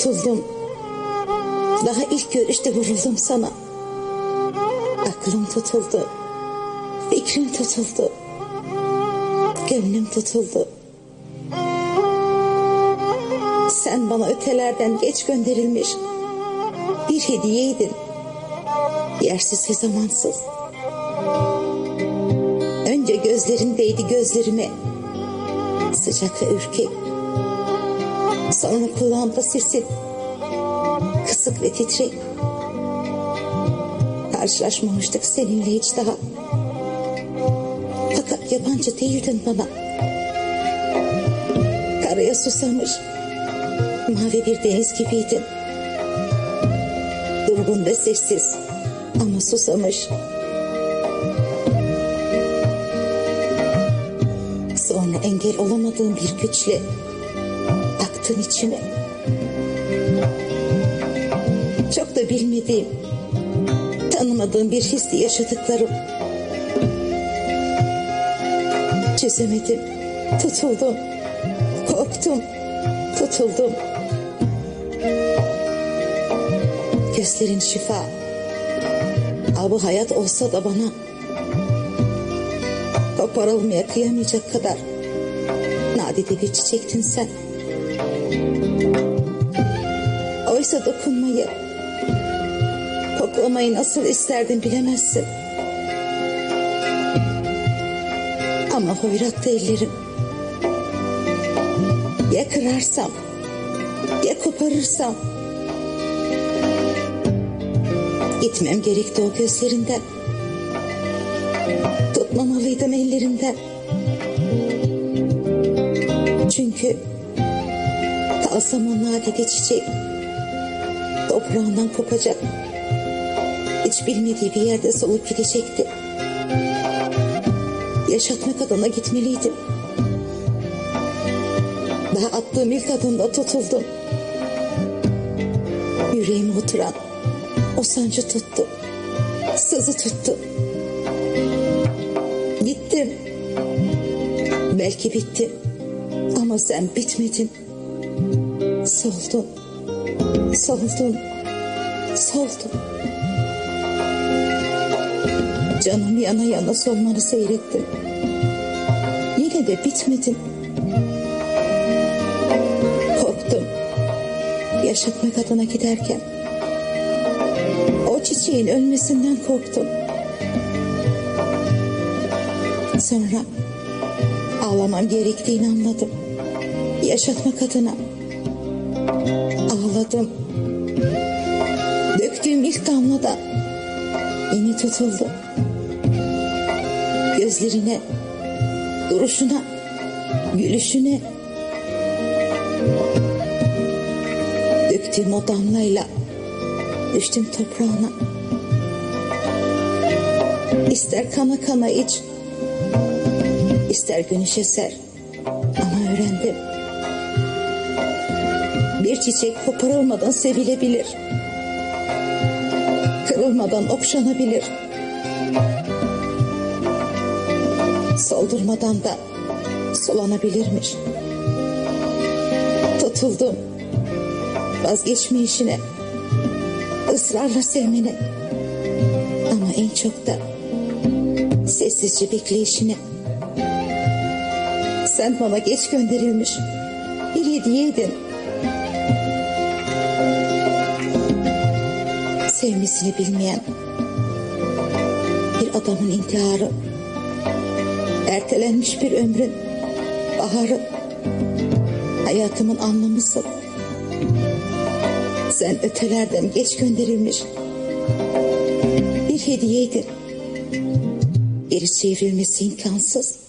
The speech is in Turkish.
Tutuldum. Daha ilk görüşte vuruldum sana. Aklım tutuldu. Fikrim tutuldu. Gönlüm tutuldu. Sen bana ötelerden geç gönderilmiş bir hediyeydin. Yersiz ve zamansız. Önce gözlerindeydi gözlerime. Sıcak ve ürkek. Sonra kulağımda sesin. Kısık ve titrek. Karşılaşmamıştık seninle hiç daha. Fakat yabancı değildin bana. Karaya susamış. Mavi bir deniz gibiydin. Durgun ve sessiz ama susamış. Sonra engel olamadığım bir güçle aktın içime. Çok da bilmediğim, tanımadığım bir hisli yaşadıklarım. Çözemedim, tutuldum, korktum, tutuldum. Gözlerin şifa, abı hayat olsa da bana koparılmaya kıyamayacak kadar nadide bir çiçektin sen. Oysa dokunmayı, koklamayı nasıl isterdim bilemezsin. Ama hoyrattı ellerim. Ya kırarsam, ya koparırsam. Gitmem gerekti o gözlerinden. Tutmamalıydım ellerinden. O nadide çiçek toprağından kopacak. Hiç bilmediği bir yerde solup gidecekti. Yaşatmak adına gitmeliydim. Daha attığım ilk adımda tutuldum. Yüreğime oturan o sancı tuttu. Sızı tuttu. Gittim. Belki bittim. Ama sen bitmedin. Soldun. Soldun. Soldun. Canım yana yana solmanı seyrettim. Yine de bitmedin. Korktum. Yaşatmak adına giderken. O çiçeğin ölmesinden korktum. Sonra ağlamam gerektiğini anladım. Yaşatmak adına. Ağladım. Döktüğüm ilk damlada yine tutuldu. Gözlerine, duruşuna, gülüşüne. Döktüğüm o damlayla düştüm toprağına. İster kana kana iç, ister güneşe ser. Ama öğrendim. Bir çiçek koparılmadan sevilebilir. Kırılmadan okşanabilir. Soldurmadan da solanabilirmiş. Tutuldum. Vazgeçmeyişine, ısrarla sevmene. Ama en çok da sessizce bekleyişine. Sen bana geç gönderilmiş bir hediyeydin. Sevmesini bilmeyen bir adamın intiharı. Ertelenmiş bir ömrün baharı. Hayatımın anlamısın. Sen ötelerden geç gönderilmiş bir hediyeydin. Geri çevrilmesi imkansız.